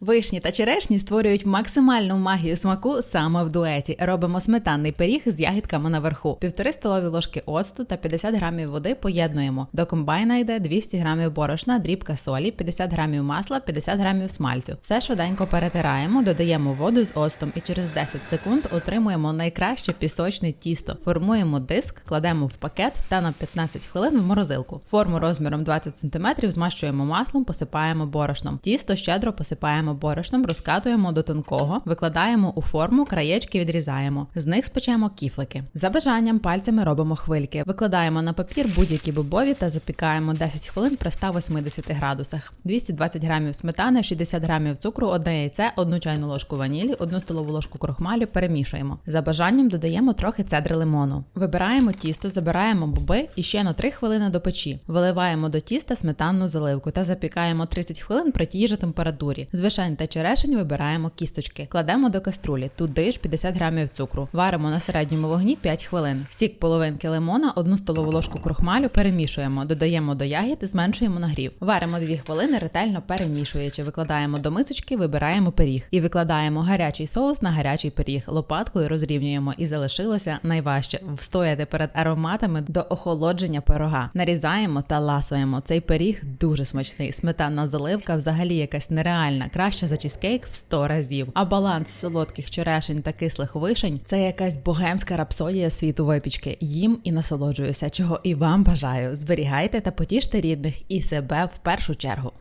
Вишні та черешні створюють максимальну магію смаку саме в дуеті. Робимо сметанний пиріг з ягідками наверху. Півтори столові ложки оцту та 50 грамів води поєднуємо. До комбайна йде 200 грамів борошна, дрібка солі, 50 грамів масла, 50 грамів смальцю. Все швиденько перетираємо, додаємо воду з оцтом і через 10 секунд отримуємо найкраще пісочне тісто. Формуємо диск, кладемо в пакет та на 15 хвилин в морозилку. Форму розміром 20 см змащуємо маслом, посипаємо борошном. Тісто щедро посипаємо борошном, розкатуємо до тонкого, викладаємо у форму, краєчки відрізаємо. З них спечемо кіфлики. За бажанням пальцями робимо хвильки. Викладаємо на папір будь-які бобові та запікаємо 10 хвилин при 180 градусах. 220 грамів сметани, 60 грамів цукру, одне яйце, одну чайну ложку ванілі, одну столову ложку крохмалю перемішуємо. За бажанням додаємо трохи цедри лимону. Вибираємо тісто, забираємо боби і ще на 3 хвилини до печі. Виливаємо до тіста сметанну заливку та запікаємо 30 хвилин при тій же температурі. З вишень та черешень вибираємо кісточки. Кладемо до каструлі. Туди ж 50 грамів цукру. Варимо на середньому вогні 5 хвилин. Сік половинки лимона, одну столову ложку крохмалю перемішуємо. Додаємо до ягід, зменшуємо нагрів. Варимо 2 хвилини, ретельно перемішуючи. Викладаємо до мисочки, вибираємо пиріг і викладаємо гарячий соус на гарячий пиріг. Лопаткою розрівнюємо і залишилося найважче встояти перед ароматами до охолодження пирога. Нарізаємо та ласуємо. Цей пиріг дуже смачний. Сметанна заливка взагалі якась нереальна, краще за чізкейк в 100 разів. А баланс солодких черешень та кислих вишень це якась богемська рапсодія світу випічки. Їм і насолоджуюся, чого і вам бажаю. Зберігайте та потіште рідних і себе в першу чергу.